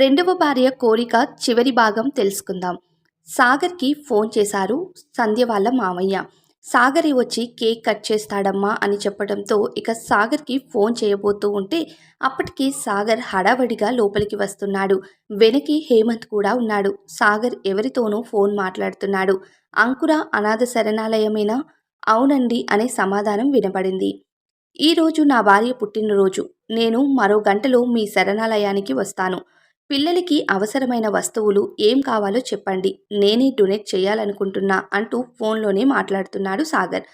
రెండవ భార్య కోరిక చివరి భాగం తెలుసుకుందాం. సాగర్కి ఫోన్ చేశారు సంధ్య వాళ్ళ మామయ్య. సాగరే వచ్చి కేక్ కట్ చేస్తాడమ్మా అని చెప్పడంతో ఇక సాగర్కి ఫోన్ చేయబోతూ ఉంటే అప్పటికి సాగర్ హడావడిగా లోపలికి వస్తున్నాడు. వెనక్కి హేమంత్ కూడా ఉన్నాడు. సాగర్ ఎవరితోనూ ఫోన్ మాట్లాడుతున్నాడు. అంకుర అనాథ శరణాలయమేనా? అవునండి అనే సమాధానం వినపడింది ఈరోజు నా భార్య పుట్టినరోజు. నేను మరో గంటలో మీ శరణాలయానికి వస్తాను. పిల్లలకి అవసరమైన వస్తువులు ఏం కావాలో చెప్పండి. నేనే డొనేట్ చేయాలనుకుంటున్నా అంటూ ఫోన్లోనే మాట్లాడుతున్నాడు సాగర్.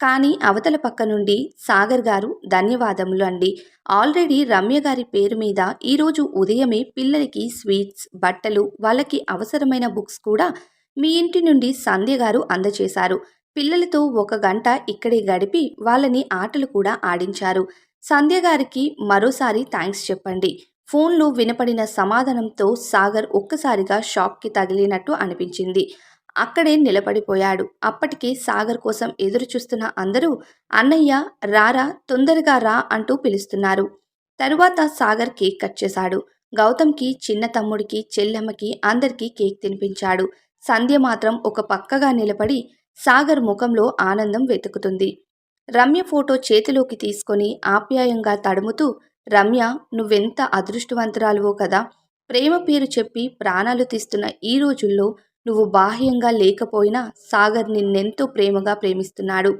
కానీ అవతల పక్క నుండి సాగర్ గారు ధన్యవాదములు అండి. ఆల్రెడీ రమ్య గారి పేరు మీద ఈరోజు ఉదయమే పిల్లలకి స్వీట్స్ బట్టలు వాళ్ళకి అవసరమైన బుక్స్ కూడా మీ ఇంటి నుండి సంధ్య గారు అందజేశారు పిల్లలతో ఒక గంట ఇక్కడే గడిపి వాళ్ళని ఆటలు కూడా ఆడించారు. సంధ్య గారికి మరోసారి థ్యాంక్స్ చెప్పండి. ఫోన్లో వినపడిన సమాధానంతో సాగర్ ఒక్కసారిగా షాక్కి తగిలినట్టు అనిపించింది. అక్కడే నిలబడిపోయాడు. అప్పటికే సాగర్ కోసం ఎదురు చూస్తున్న అందరూ అన్నయ్య రారా తొందరగా రా అంటూ పిలుస్తున్నారు. తరువాత సాగర్ కేక్ కట్ చేశాడు. గౌతమ్కి చిన్న తమ్ముడికి చెల్లెమ్మకి అందరికీ కేక్ తినిపించాడు. సంధ్య మాత్రం ఒక పక్కగా నిలబడి సాగర్ ముఖంలో ఆనందం వెతుకుతుంది. రమ్య ఫోటో చేతిలోకి తీసుకొని ఆప్యాయంగా తడుముతూ రమ్య నువ్వెంత అదృష్టవంతురాలువో కదా. ప్రేమ పేరు చెప్పి ప్రాణాలు తీస్తున్న ఈ రోజుల్లో నువ్వు బాహ్యంగా లేకపోయినా సాగర్ నిన్నెంతో ప్రేమగా ప్రేమిస్తున్నాడు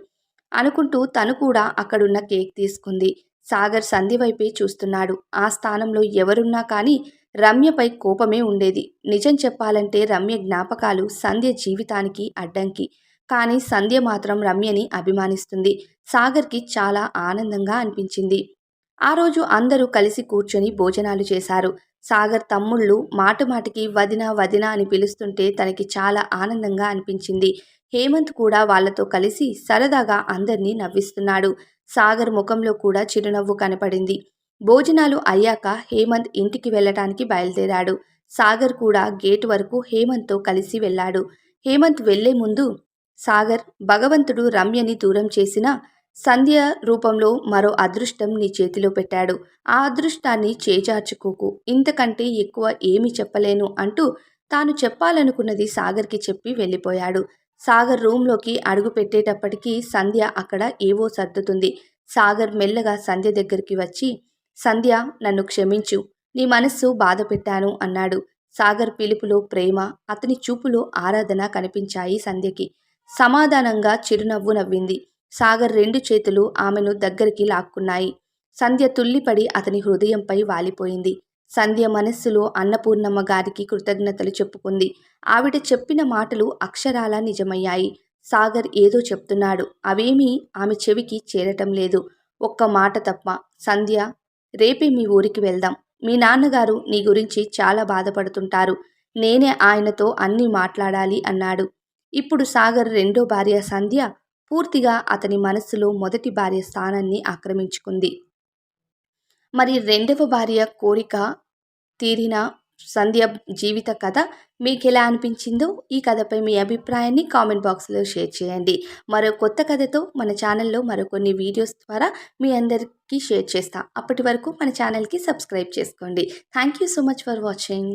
అనుకుంటూ తను కూడా అక్కడున్న కేక్ తీసుకుంది. సాగర్ సంధి వైపే చూస్తున్నాడు. ఆ స్థానంలో ఎవరున్నా కానీ రమ్యపై కోపమే ఉండేది. నిజం చెప్పాలంటే రమ్య జ్ఞాపకాలు సంధ్య జీవితానికి అడ్డంకి. కానీ సంధ్య మాత్రం రమ్యని అభిమానిస్తుంది. సాగర్కి చాలా ఆనందంగా అనిపించింది. ఆ రోజు అందరూ కలిసి కూర్చొని భోజనాలు చేశారు. సాగర్ తమ్ముళ్ళు మాటమాటికి వదిన వదిన అని పిలుస్తుంటే తనకి చాలా ఆనందంగా అనిపించింది. హేమంత్ కూడా వాళ్ళతో కలిసి సరదాగా అందర్నీ నవ్విస్తున్నాడు. సాగర్ ముఖంలో కూడా చిరునవ్వు కనపడింది. భోజనాలు అయ్యాక హేమంత్ ఇంటికి వెళ్ళటానికి బయలుదేరాడు. సాగర్ కూడా గేటు వరకు హేమంత్తో కలిసి వెళ్ళాడు. హేమంత్ వెళ్ళే ముందు సాగర్ భగవంతుడు రమ్యని దూరం చేసిన సంధ్య రూపంలో మరో అదృష్టం నీ చేతిలో పెట్టాడు. ఆ అదృష్టాన్ని చేజార్చుకోకు. ఇంతకంటే ఎక్కువ ఏమి చెప్పలేను అంటూ తాను చెప్పాలనుకున్నది సాగర్కి చెప్పి వెళ్ళిపోయాడు. సాగర్ రూంలోకి అడుగు పెట్టేటప్పటికీ సంధ్య అక్కడ ఏవో సర్దుతుంది. సాగర్ మెల్లగా సంధ్య దగ్గరికి వచ్చి సంధ్య నన్ను క్షమించు. నీ మనస్సు బాధ పెట్టాను అన్నాడు. సాగర్ పిలుపులో ప్రేమ అతని చూపులో ఆరాధన కనిపించాయి సంధ్యకి. సమాధానంగా చిరునవ్వు నవ్వింది. సాగర్ రెండు చేతులు ఆమెను దగ్గరికి లాక్కున్నాయి. సంధ్య తుల్లిపడి అతని హృదయంపై వాలిపోయింది. సంధ్య మనస్సులో అన్నపూర్ణమ్మ గారికి కృతజ్ఞతలు చెప్పుకుంది. ఆవిడ చెప్పిన మాటలు అక్షరాలా నిజమయ్యాయి. సాగర్ ఏదో చెప్తున్నాడు. అవేమీ ఆమె చెవికి చేరటం లేదు. ఒక్క మాట తప్ప సంధ్య రేపే మీ ఊరికి వెళ్దాం. మీ నాన్నగారు నీ గురించి చాలా బాధపడుతుంటారు. నేనే ఆయనతో అన్నీ మాట్లాడాలి అన్నాడు. ఇప్పుడు సాగర్ రెండో భార్య సంధ్య పూర్తిగా అతని మనస్సులో మొదటి భార్య స్థానాన్ని ఆక్రమించుకుంది. మరి రెండవ భార్య కోరిక తీరిన సంధ్య జీవిత కథ మీకు ఎలా అనిపించిందో ఈ కథపై మీ అభిప్రాయాన్ని కామెంట్ బాక్స్లో షేర్ చేయండి. మరో కొత్త కథతో మన ఛానల్లో మరికొన్ని వీడియోస్ ద్వారా మీ అందరికీ షేర్ చేస్తాం. అప్పటి వరకు మన ఛానల్కి సబ్స్క్రైబ్ చేసుకోండి. Thank you so much for watching.